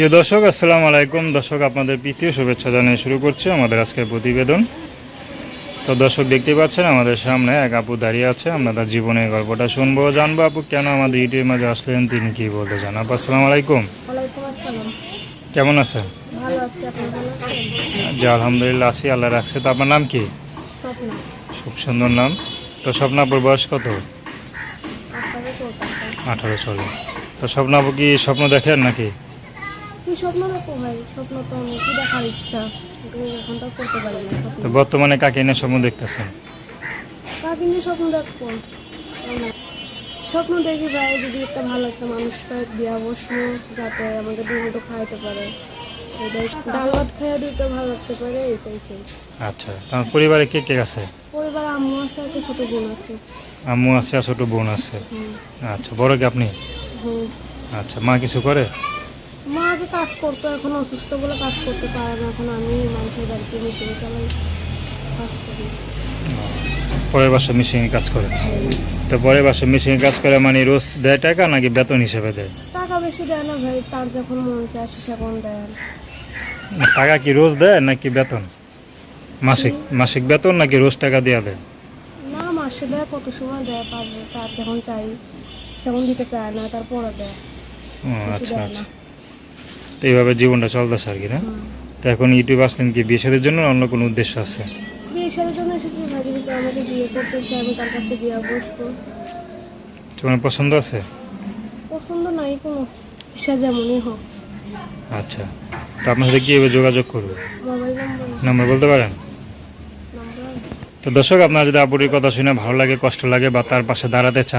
প্রিয় দর্শক আসসালামু আলাইকুম। দর্শক আপনাদের প্রীতীয় শুভেচ্ছা জানিয়ে শুরু করছি আমাদের আজকের প্রতিবেদন। তো দর্শক দেখতে পাচ্ছেন আমাদের সামনে এক আপু দাঁড়িয়ে আছে। আমরা তার জীবনের গল্পটা শুনব জানব আপু কেন আমাদের ইউটিউবের মাঝে আসলেন তিনি কি বলতে চান? আপু আসসালামু আলাইকুম। কেমন আছেন? জি আলহামদুলিল্লাহ আছি আল্লাহ রাখছে। তো আপনার নাম কি? খুব সুন্দর নাম। তো স্বপ্নাপুর বয়স কত? আঠারো চলে তো স্বপ্নাপু কি স্বপ্ন দেখেন নাকি? কি স্বপ্ন দেখো ভাই? স্বপ্ন তো অনেকই দেখার ইচ্ছা। কিন্তু এখন তো করতে পারি না স্বপ্ন। তো বর্তমানে কাকে এনে স্বপ্ন দেখতেছেন? কাকে নিয়ে স্বপ্ন দেখব। স্বপ্ন দেখি ভাই যদি একটা ভালো একটা মানুষকে বিয়া বসবো যাতে আমাকে দুই মতো খাইতে পারে ডাল ভাত দিতে ভালো লাগতে পারে এটাই চাই আচ্ছা তোমার পরিবারে কে কে আছে? পরিবার আম্মু আছে ছোট বোন আছে। আম্মু আছে আর ছোট বোন আছে। আচ্ছা বড় কি আপনি? আচ্ছা মা কিছু করে? মা আগে কাজ করতো এখন অসুস্থ বলে কাজ করতে পারে না। এখন আমি মানুষের বাড়িতে মিটিয়ে চালাই কাজ করি। পরের বাসা মেশিনে কাজ করে। তো পরের বাসা মেশিনে কাজ করে মানে রোজ দেয় টাকা নাকি বেতন হিসেবে দেয়? টাকা বেশি দেয় না ভাই তার যখন মন চায় সেখন দেয়। টাকা কি রোজ দেয় নাকি বেতন? মাসিক মাসিক বেতন নাকি রোজ টাকা দেওয়া দেয়? না মাসে দেয় কত সময় দেয় পারবে তার যখন চাই তখন দিতে চায় না তারপরে দেয়। ও আচ্ছা আচ্ছা। তো এইভাবে জীবনটা চলতেছে আর কি না। তো এখন ইউটিউব আসলেন কি বিয়ে সাদের জন্য অন্য কোনো উদ্দেশ্য আছে? বিয়ে সাথে জন্য এসেছি ভাই যদি আমাকে বিয়ে করতে চায় আমি তার কাছে বিয়ে বসবো। তোমার পছন্দ আছে? পছন্দ নাই কোনো সে যেমনই হোক। আচ্ছা তো আপনার সাথে কীভাবে যোগাযোগ করব? নাম্বার বলতে পারেন? তো দর্শক আপনার যদি আপুরির কথা শুনে ভালো লাগে কষ্ট লাগে বা তার পাশে দাঁড়াতে চান